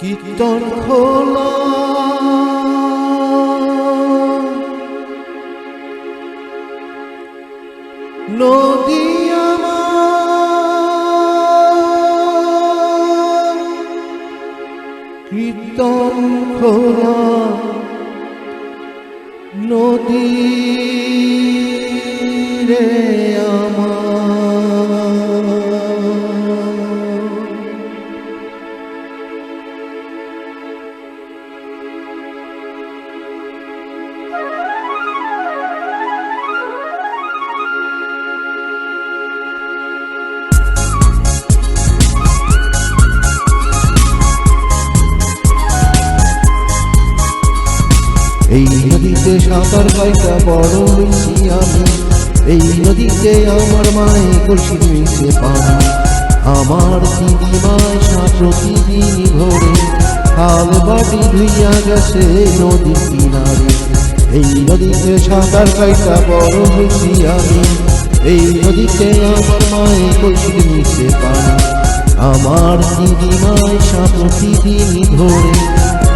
কীর্তন খোলা নদী আমার কীর্তন খোলা নদী রে আমার। এই নদীতে সাঁতার কাইটা বড় হয়েছি আমি? এই নদীতে আমার মায়ে কলসি মিশে পানি। আমার দিদিমায় সাঁ প্রতিদিন ভোরে হাল বাটি ধুইয়া গেছে নদীর কিনারে। এই নদীতে সাঁতার কাইটা বড় হয়েছি আমি? এই নদীতে আমার মায়ে কলসি মিশে পানি। আমার দিদিমায় সাঁ প্রতিদিন ভোরে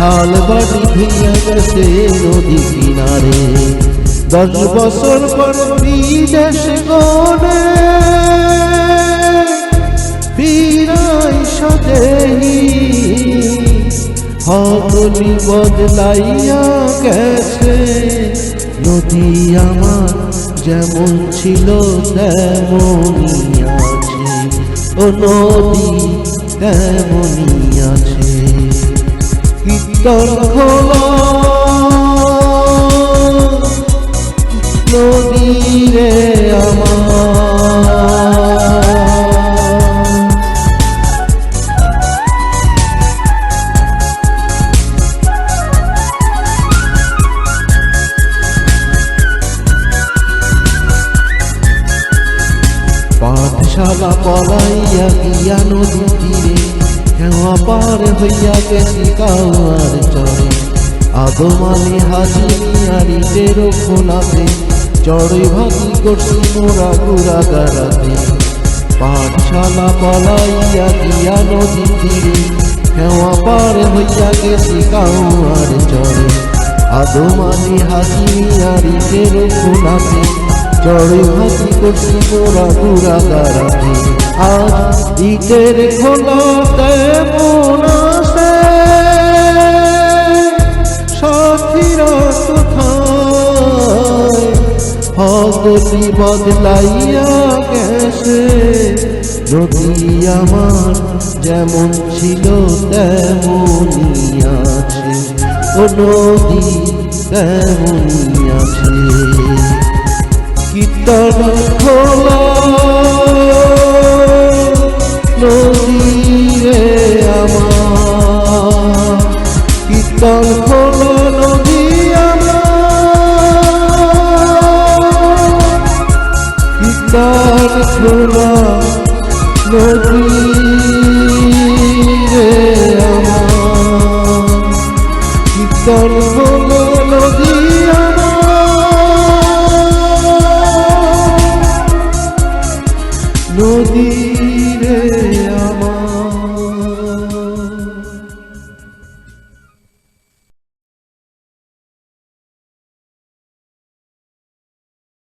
হাল বাড়ি ভেঙে গেছে নদী কিনারে। দশ বছর পর বিদেশ গনে ফিরাই সদেহি হতনি বদলাইয়া গেছে, নদী আমার যেমন ছিল তেমনই আছে ও নদী তেমনই আছে। কীর্তন খোলা পাঠশালা পলাইয়া গিয়া নদী তীরে, হেওয়া পার হইয়া গেছি কাউয়ার চরে। আদমালি হাজি মিয়ারিদের খোলাতে চড়ে ভাতি করছি মোরা গুড়া গাড়াতে। পাঠশালা পলাইয়া গিয়া নদী তীরে, হেওয়া পার হইয়া গেছি কাউয়ার চরে। আদমালি হাজি মিয়ারিদের খোলাতে চড়ে ভাতি করছি মোরা গুড়া গাড়াতে আজ ইটের খোলাতে মন আসে। সাথীরা কোথায়? হগতি বদলাইয়া গেছে। নদী আমার যেমন ছিল, তেমনই আছে। ও নদী তেমনই আছে। কীর্তন খোলা। নদী রে আমার কীর্তন খোলা নদী আমার। কীর্তন নদী